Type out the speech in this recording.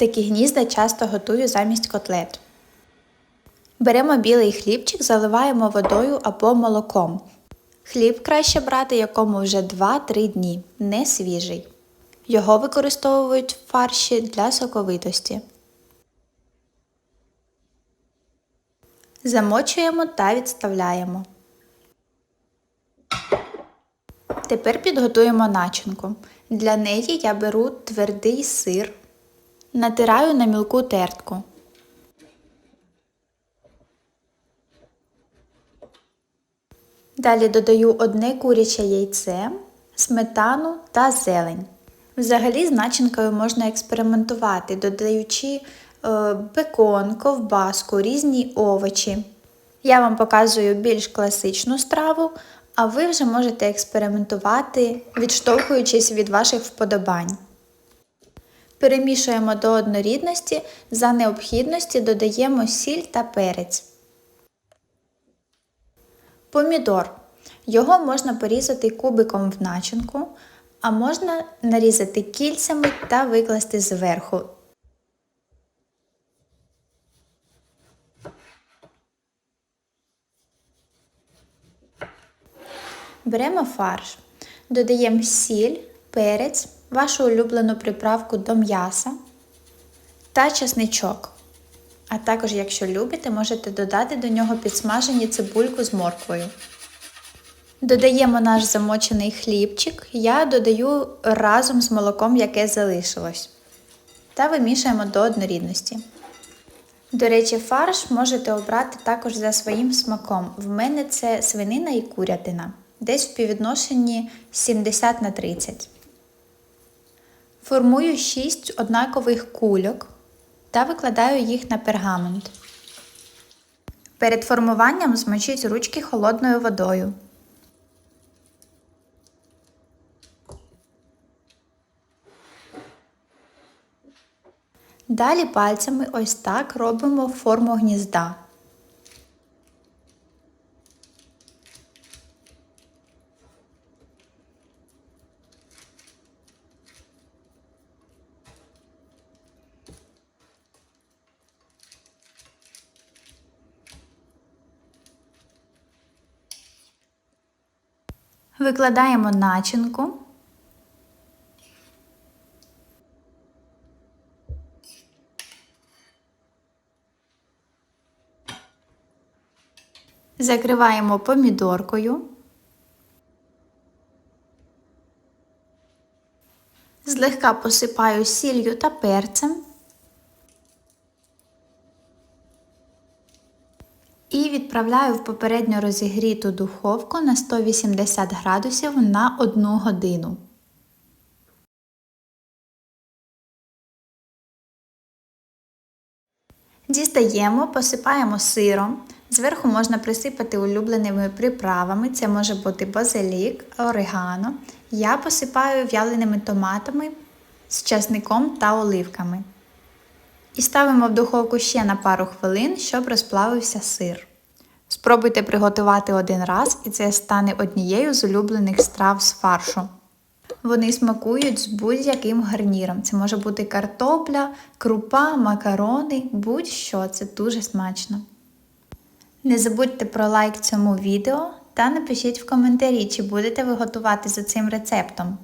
Такі гнізда часто готую замість котлет. Беремо білий хлібчик, заливаємо водою або молоком. Хліб краще брати, якому вже 2-3 дні, не свіжий. Його використовують в фарші для соковитості. Замочуємо та відставляємо. Тепер підготуємо начинку. Для неї я беру твердий сир, натираю на мілку тертку. Далі додаю одне куряче яйце, сметану та зелень. Взагалі з начинкою можна експериментувати, додаючи е, бекон, ковбаску, різні овочі. Я вам показую більш класичну страву, а ви вже можете експериментувати, відштовхуючись від ваших вподобань. Перемішуємо до однорідності, за необхідності додаємо сіль та перець. Помідор. Його можна порізати кубиком в начинку, а можна нарізати кільцями та викласти зверху. Беремо фарш, додаємо сіль, перець, вашу улюблену приправку до м'яса та чесничок. А також, якщо любите, можете додати до нього підсмажені цибульку з морквою. Додаємо наш замочений хлібчик, я додаю разом з молоком, яке залишилось. Та вимішуємо до однорідності. До речі, фарш можете обрати також за своїм смаком. В мене це свинина і курятина, десь в співвідношенні 70 на 30. Формую 6 однакових кульок та викладаю їх на пергамент. Перед формуванням змочіть ручки холодною водою. Далі пальцями ось так робимо форму гнізда. Викладаємо начинку. Закриваємо помідоркою. Злегка посипаю сіллю та перцем. І відправляю в попередньо розігріту духовку на 180 градусів на 1 годину. Дістаємо, посипаємо сиром. Зверху можна присипати улюбленими приправами. Це може бути базилік, орегано. Я посипаю в'яленими томатами з часником та оливками. І ставимо в духовку ще на пару хвилин, щоб розплавився сир. Спробуйте приготувати один раз, і це стане однією з улюблених страв з фаршу. Вони смакують з будь-яким гарніром. Це може бути картопля, крупа, макарони, будь-що, це дуже смачно. Не забудьте про лайк цьому відео та напишіть в коментарі, чи будете ви готувати за цим рецептом.